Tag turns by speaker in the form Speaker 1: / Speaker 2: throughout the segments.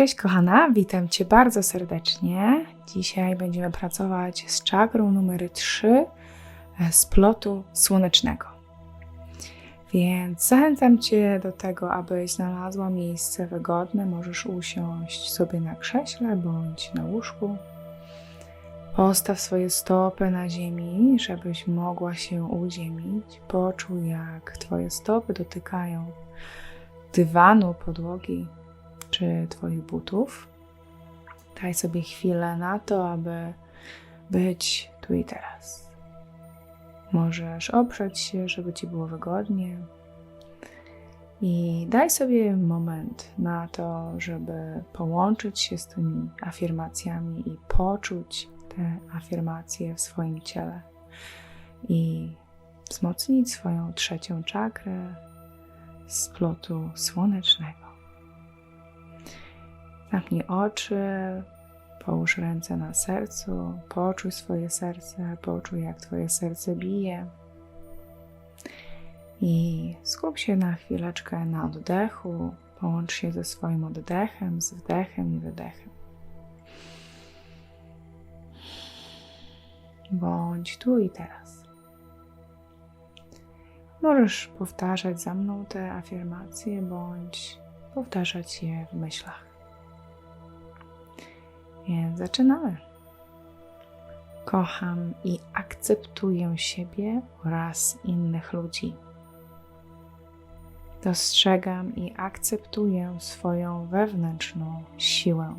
Speaker 1: Cześć kochana, witam Cię bardzo serdecznie. Dzisiaj będziemy pracować z czakrą numer 3 z plotu słonecznego. Więc zachęcam Cię do tego, abyś znalazła miejsce wygodne. Możesz usiąść sobie na krześle bądź na łóżku. Postaw swoje stopy na ziemi, żebyś mogła się uziemić. Poczuj, jak Twoje stopy dotykają dywanu, podłogi czy Twoich butów. Daj sobie chwilę na to, aby być tu i teraz. Możesz oprzeć się, żeby Ci było wygodnie. I daj sobie moment na to, żeby połączyć się z tymi afirmacjami i poczuć te afirmacje w swoim ciele. I wzmocnić swoją trzecią czakrę z plotu słonecznego. Zamknij oczy, połóż ręce na sercu, poczuj swoje serce, poczuj jak Twoje serce bije. I skup się na chwileczkę na oddechu, połącz się ze swoim oddechem, z wdechem i wydechem. Bądź tu i teraz. Możesz powtarzać za mną te afirmacje, bądź powtarzać je w myślach. Więc zaczynamy. Kocham i akceptuję siebie oraz innych ludzi. Dostrzegam i akceptuję swoją wewnętrzną siłę.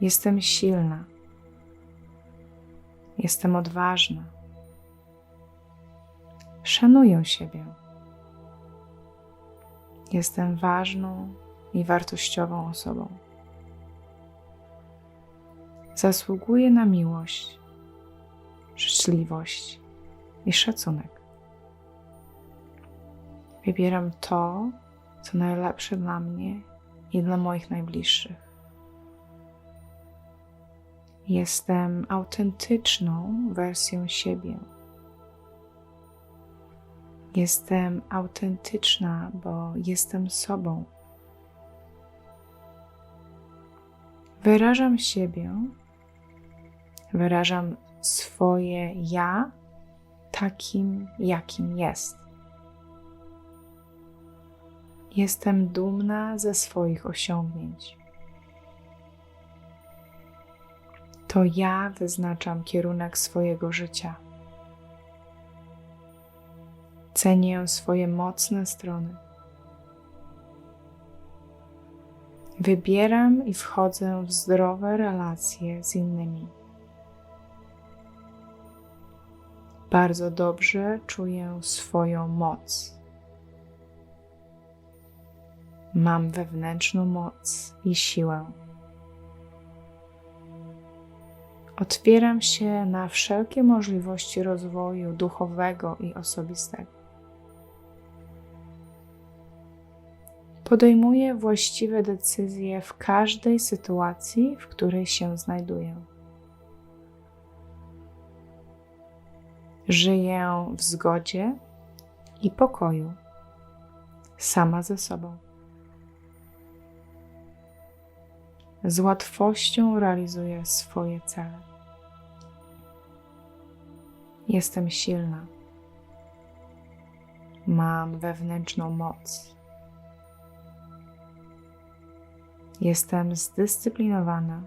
Speaker 1: Jestem silna. Jestem odważna. Szanuję siebie. Jestem ważną i wartościową osobą. Zasługuję na miłość, życzliwość i szacunek. Wybieram to, co najlepsze dla mnie i dla moich najbliższych. Jestem autentyczną wersją siebie. Jestem autentyczna, bo jestem sobą. Wyrażam siebie, wyrażam swoje ja takim, jakim jest. Jestem dumna ze swoich osiągnięć. To ja wyznaczam kierunek swojego życia. Cenię swoje mocne strony. Wybieram i wchodzę w zdrowe relacje z innymi. Bardzo dobrze czuję swoją moc. Mam wewnętrzną moc i siłę. Otwieram się na wszelkie możliwości rozwoju duchowego i osobistego. Podejmuję właściwe decyzje w każdej sytuacji, w której się znajduję. Żyję w zgodzie i pokoju, sama ze sobą. Z łatwością realizuję swoje cele. Jestem silna. Mam wewnętrzną moc. Jestem zdyscyplinowana.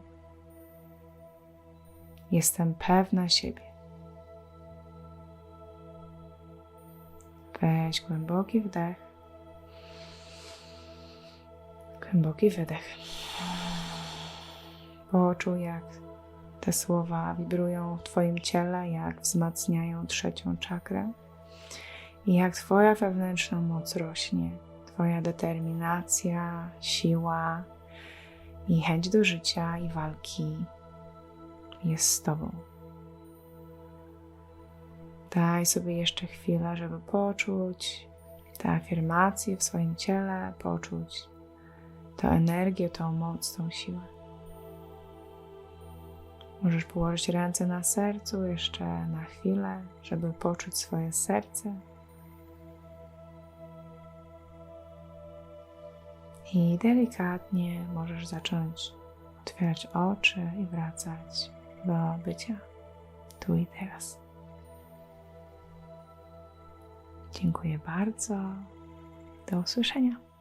Speaker 1: Jestem pewna siebie. Weź głęboki wdech. Głęboki wydech. Poczuj, jak te słowa wibrują w Twoim ciele, jak wzmacniają trzecią czakrę i jak Twoja wewnętrzna moc rośnie. Twoja determinacja, siła, i chęć do życia i walki jest z Tobą. Daj sobie jeszcze chwilę, żeby poczuć te afirmacje w swoim ciele, poczuć tę energię, tą moc, tą siłę. Możesz położyć ręce na sercu jeszcze na chwilę, żeby poczuć swoje serce. I delikatnie możesz zacząć otwierać oczy i wracać do bycia tu i teraz. Dziękuję bardzo. Do usłyszenia.